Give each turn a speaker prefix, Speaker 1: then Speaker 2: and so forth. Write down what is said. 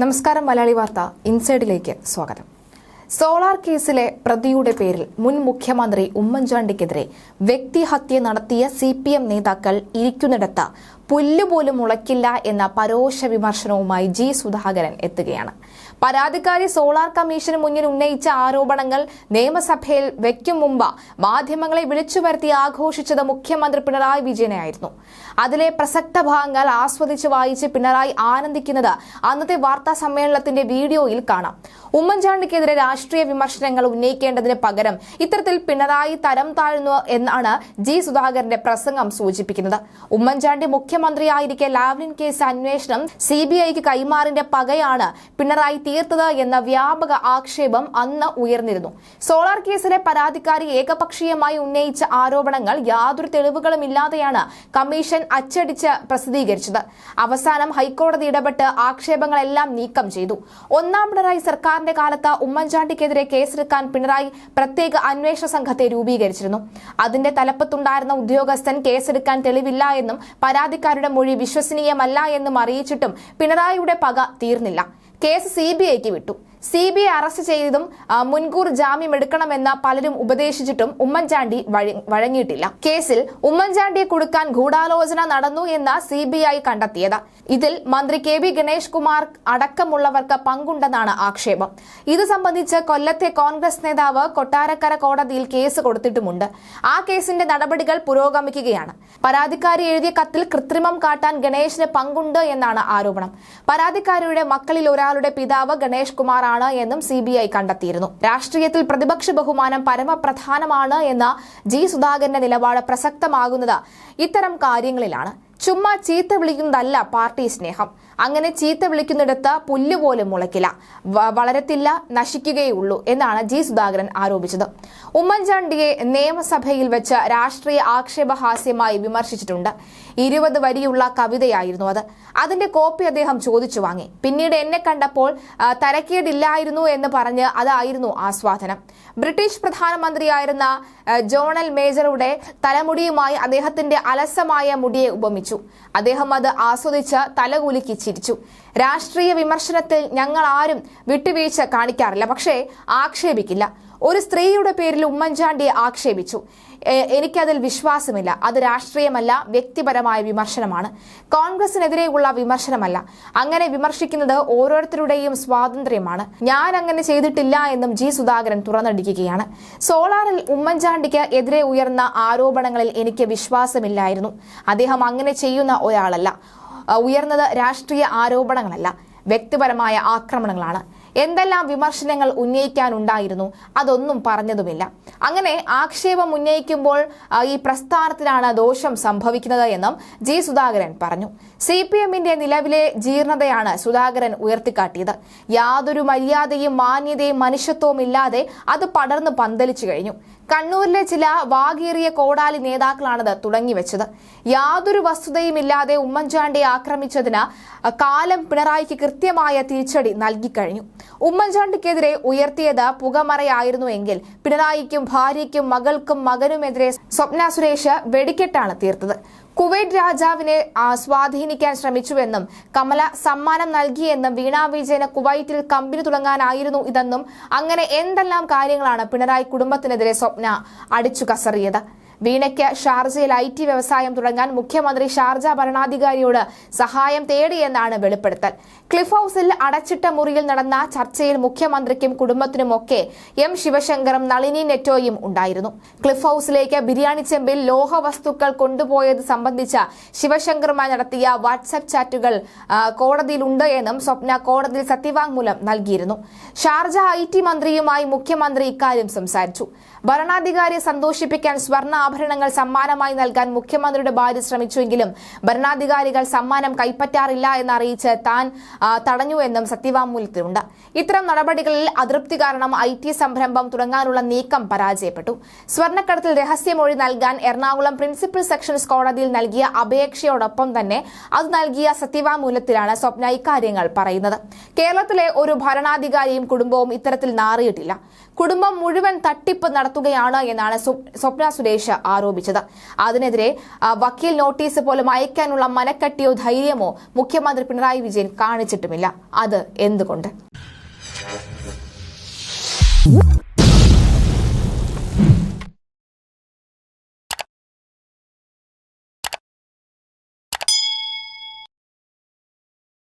Speaker 1: നമസ്കാരം മലയാളി വാർത്ത ഇൻസൈഡിലേക്ക് സ്വാഗതം. സോളാർ കേസിലെ പ്രതിയുടെ പേരിൽ മുൻ മുഖ്യമന്ത്രി ഉമ്മൻചാണ്ടിക്കെതിരെ വ്യക്തിഹത്യ നടത്തിയ സി പി എം നേതാക്കൾ ഇരിക്കുന്നിടത്ത് പുല്ലുപോലും മുളയ്ക്കില്ല എന്ന പരോക്ഷ വിമർശനവുമായി ജി സുധാകരൻ എത്തുകയാണ്. പരാതിക്കാരി സോളാർ കമ്മീഷന് മുന്നിൽ ഉന്നയിച്ച ആരോപണങ്ങൾ നിയമസഭയിൽ വയ്ക്കും മുമ്പ് മാധ്യമങ്ങളെ വിളിച്ചു വരുത്തി ആഘോഷിച്ചത് മുഖ്യമന്ത്രി പിണറായി വിജയനായിരുന്നു അതിലെ പ്രസക്ത ഭാഗങ്ങൾ ആസ്വദിച്ച് വായിച്ച് പിണറായി ആനന്ദിക്കുന്നത് അന്നത്തെ വാർത്താ സമ്മേളനത്തിന്റെ വീഡിയോയിൽ കാണാം. ഉമ്മൻചാണ്ടിക്കെതിരെ രാഷ്ട്രീയ വിമർശനങ്ങൾ ഉന്നയിക്കേണ്ടതിന് പകരം ഇത്തരത്തിൽ പിണറായി തരം താഴ്ന്നു എന്നാണ് ജി സുധാകരന്റെ പ്രസംഗം സൂചിപ്പിക്കുന്നത്. ഉമ്മൻചാണ്ടി മുഖ്യമന്ത്രിയായിരിക്കെ ലാവ്ലിൻ കേസ് അന്വേഷണം സി ബി ഐക്ക് കൈമാറിന്റെ പകയാണ് പിണറായി തീർത്തത് എന്ന വ്യാപക ആക്ഷേപം അന്ന് ഉയർന്നിരുന്നു. സോളാർ കേസിലെ പരാതിക്കാരി ഏകപക്ഷീയമായി ഉന്നയിച്ച ആരോപണങ്ങൾ യാതൊരു തെളിവുകളും ഇല്ലാതെയാണ് കമ്മീഷൻ അച്ചടിച്ച് പ്രസിദ്ധീകരിച്ചത്. അവസാനം ഹൈക്കോടതി ഇടപെട്ട് ആക്ഷേപങ്ങളെല്ലാം നീക്കം ചെയ്തു. ഒന്നാം പിണറായി സർക്കാരിന്റെ കാലത്ത് ഉമ്മൻചാണ്ടിക്കെതിരെ കേസെടുക്കാൻ പിണറായി പ്രത്യേക അന്വേഷണ സംഘത്തെ രൂപീകരിച്ചിരുന്നു. അതിന്റെ തലപ്പത്തുണ്ടായിരുന്ന ഉദ്യോഗസ്ഥൻ കേസെടുക്കാൻ തെളിവില്ല എന്നും പരാതിക്കാരുടെ മൊഴി വിശ്വസനീയമല്ല എന്നും അറിയിച്ചിട്ടും പിണറായിയുടെ പക തീർന്നില്ല. കേസ് സി ബി ഐക്ക് വിട്ടു. സി ബി ഐ അറസ്റ്റ് ചെയ്തതും മുൻകൂർ ജാമ്യം എടുക്കണമെന്ന് പലരും ഉപദേശിച്ചിട്ടും ഉമ്മൻചാണ്ടി വഴി- വഴങ്ങിയിട്ടില്ല. കേസിൽ ഉമ്മൻചാണ്ടിയെ കൊടുക്കാൻ ഗൂഢാലോചന നടന്നു എന്ന് സി ബി ഐ കണ്ടെത്തിയത്. ഇതിൽ മന്ത്രി കെ വി ഗണേഷ് കുമാർ അടക്കമുള്ളവർക്ക് പങ്കുണ്ടെന്നാണ് ആക്ഷേപം. ഇത് സംബന്ധിച്ച് കൊല്ലത്തെ കോൺഗ്രസ് നേതാവ് കൊട്ടാരക്കര കോടതിയിൽ കേസ് കൊടുത്തിട്ടുമുണ്ട്. ആ കേസിന്റെ നടപടികൾ പുരോഗമിക്കുകയാണ്. പരാതിക്കാരി എഴുതിയ കത്തിൽ കൃത്രിമം കാട്ടാൻ ഗണേഷിന് പങ്കുണ്ട് എന്നാണ് ആരോപണം. പരാതിക്കാരിയുടെ മക്കളിൽ ഒരാളുടെ പിതാവ് ഗണേഷ് കുമാറാണ്. എന്നും സി ബി ഐ കണ്ടെത്തിയിരുന്നു. രാഷ്ട്രീയത്തിൽ പ്രതിപക്ഷ ബഹുമാനം പരമപ്രധാനമാണ് എന്ന ജി സുധാകരന്റെ നിലപാട് പ്രസക്തമാകുന്നത് ഇത്തരം കാര്യങ്ങളിലാണ്. ചുമ്മാ ചീത്ത വിളിക്കുന്നതല്ല പാർട്ടി സ്നേഹം. അങ്ങനെ ചീത്ത വിളിക്കുന്നിടത്ത് പുല്ലുപോലും മുളയ്ക്കില്ല. വളരത്തില്ല നശിക്കുകയുള്ളൂ എന്നാണ് ജി സുധാകരൻ ആരോപിച്ചത്. ഉമ്മൻചാണ്ടിയെ നിയമസഭയിൽ വെച്ച് രാഷ്ട്രീയ ആക്ഷേപഹാസ്യമായി വിമർശിച്ചിട്ടുണ്ട്. ഇരുപത് വരിയുള്ള കവിതയായിരുന്നു അത്. അതിന്റെ കോപ്പി അദ്ദേഹം ചോദിച്ചു വാങ്ങി. പിന്നീട് എന്നെ കണ്ടപ്പോൾ തരക്കേടില്ലായിരുന്നു എന്ന് പറഞ്ഞ് അതായിരുന്നു ആസ്വാദനം. ബ്രിട്ടീഷ് പ്രധാനമന്ത്രിയായിരുന്ന ജോണൽ മേജറുടെ തലമുടിയുമായി അദ്ദേഹത്തിന്റെ അലസമായ മുടിയെ ഉപമിച്ചു. അദ്ദേഹം അത് ആസ്വദിച്ച് തലകുലുക്കി ചിരിച്ചു. രാഷ്ട്രീയ വിമർശനത്തിൽ ഞങ്ങൾ ആരും വിട്ടുവീഴ്ച കാണിക്കാറില്ല. പക്ഷേ ആക്ഷേപിക്കില്ല. ഒരു സ്ത്രീയുടെ പേരിൽ ഉമ്മൻചാണ്ടിയെ ആക്ഷേപിച്ചു. എനിക്കതിൽ വിശ്വാസമില്ല. അത് രാഷ്ട്രീയമല്ല വ്യക്തിപരമായ വിമർശനമാണ്. കോൺഗ്രസിനെതിരെയുള്ള വിമർശനമല്ല. അങ്ങനെ വിമർശിക്കുന്നത് ഓരോരുത്തരുടെയും സ്വാതന്ത്ര്യമാണ്. ഞാൻ അങ്ങനെ ചെയ്തിട്ടില്ല എന്നും ജി സുധാകരൻ തുറന്നടിക്കുകയാണ്. സോളാറിൽ ഉമ്മൻചാണ്ടിക്ക് എതിരെ ഉയർന്ന ആരോപണങ്ങളിൽ എനിക്ക് വിശ്വാസമില്ലായിരുന്നു. അദ്ദേഹം അങ്ങനെ ചെയ്യുന്ന ഒരാളല്ല. ഉയർന്നത് രാഷ്ട്രീയ ആരോപണങ്ങളല്ല. വ്യക്തിപരമായ ആക്രമണങ്ങളാണ്. എന്തെല്ലാം വിമർശനങ്ങൾ ഉന്നയിക്കാനുണ്ടായിരുന്നു അതൊന്നും പറഞ്ഞതുമില്ല. അങ്ങനെ ആക്ഷേപം ഉന്നയിക്കുമ്പോൾ ഈ പ്രസ്ഥാനത്തിനാണ് ദോഷം സംഭവിക്കുന്നത് എന്നും ജി സുധാകരൻ പറഞ്ഞു. സി പി എമ്മിന്റെ നിലവിലെ ജീർണതയാണ് സുധാകരൻ ഉയർത്തിക്കാട്ടിയത്. യാതൊരു മര്യാദയും മാന്യതയും മനുഷ്യത്വവും ഇല്ലാതെ അത് പടർന്ന് പന്തലിച്ചു കഴിഞ്ഞു. കണ്ണൂരിലെ ചില വാകേറിയ കോടാലി നേതാക്കളാണത് തുടങ്ങിവെച്ചത്. യാതൊരു വസ്തുതയും ഇല്ലാതെ ഉമ്മൻചാണ്ടിയെ ആക്രമിച്ചതിന് കാലം പിണറായിക്ക് കൃത്യമായ തിരിച്ചടി നൽകിക്കഴിഞ്ഞു. ഉമ്മൻചാണ്ടിക്കെതിരെ ഉയർത്തിയത് പുകമറയായിരുന്നുവെങ്കിൽ പിണറായിക്കും ഭാര്യയ്ക്കും മകൾക്കും മകനുമെതിരെ സ്വപ്ന സുരേഷ് വെടിക്കെട്ടാണ് തീർത്തത്. കുവൈറ്റ് രാജാവിനെ സ്വാധീനിക്കാൻ ശ്രമിച്ചുവെന്നും കമല സമ്മാനം നൽകിയെന്നും വീണ വിജയന് കുവൈറ്റിൽ കമ്പനി തുടങ്ങാനായിരുന്നു ഇതെന്നും അങ്ങനെ എന്തെല്ലാം കാര്യങ്ങളാണ് പിണറായി കുടുംബത്തിനെതിരെ സ്വപ്ന അടിച്ചു കസറിയത്? വീണയ്ക്ക് ഷാർജയിൽ ഐ ടി വ്യവസായം തുടങ്ങാൻ മുഖ്യമന്ത്രി ഷാർജ ഭരണാധികാരിയോട് സഹായം തേടിയെന്നാണ് വെളിപ്പെടുത്തൽ. ക്ലിഫ് ഹൌസിൽ അടച്ചിട്ട മുറിയിൽ നടന്ന ചർച്ചയിൽ മുഖ്യമന്ത്രിക്കും കുടുംബത്തിനുമൊക്കെ എം ശിവശങ്കറും നളിനി നെറ്റോയും ഉണ്ടായിരുന്നു. ക്ലിഫ് ഹൌസിലേക്ക് ബിരിയാണി ചെമ്പിൽ ലോഹ വസ്തുക്കൾ കൊണ്ടുപോയത് സംബന്ധിച്ച ശിവശങ്കറുമായി നടത്തിയ വാട്സ്ആപ്പ് ചാറ്റുകൾ കോടതിയിലുണ്ട് എന്നും സ്വപ്ന കോടതിയിൽ സത്യവാങ്മൂലം നൽകിയിരുന്നു. ഷാർജ ഐ ടി മന്ത്രിയുമായി മുഖ്യമന്ത്രി ഇക്കാര്യം സംസാരിച്ചു. ഭരണാധികാരിയെ സന്തോഷിപ്പിക്കാൻ സ്വർണ ആഭരണങ്ങൾ സമ്മാനമായി നൽകാൻ മുഖ്യമന്ത്രിയുടെ ഭാര്യ ശ്രമിച്ചുവെങ്കിലും ഭരണാധികാരികൾ സമ്മാനം കൈപ്പറ്റാറില്ല എന്നറിയിച്ച് താൻ തടഞ്ഞു എന്നും സത്യവാങ്മൂലത്തിലുണ്ട്. ഇത്തരം നടപടികളിൽ അതൃപ്തി കാരണം ഐ ടി സംരംഭം തുടങ്ങാനുള്ള നീക്കം പരാജയപ്പെട്ടു. സ്വർണക്കടത്തിൽ രഹസ്യമൊഴി നൽകാൻ എറണാകുളം പ്രിൻസിപ്പൽ സെക്ഷൻസ് കോടതിയിൽ നൽകിയ അപേക്ഷയോടൊപ്പം തന്നെ അത് നൽകിയ സത്യവാങ്മൂലത്തിലാണ് സ്വപ്ന ഇക്കാര്യങ്ങൾ പറയുന്നത്. കേരളത്തിലെ ഒരു ഭരണാധികാരിയും കുടുംബവും ഇത്തരത്തിൽ നാറിയിട്ടില്ല. കുടുംബം മുഴുവൻ തട്ടിപ്പ് നടത്തുകയാണ് എന്നാണ് സ്വപ്ന സുരേഷ് ആരോപിച്ചത്. അതിനെതിരെ വക്കീൽ നോട്ടീസ് പോലും അയക്കാനുള്ള മനക്കട്ടിയോ ധൈര്യമോ മുഖ്യമന്ത്രി പിണറായി വിജയൻ കാണിച്ചിട്ടുമില്ല. അത് എന്തുകൊണ്ട്?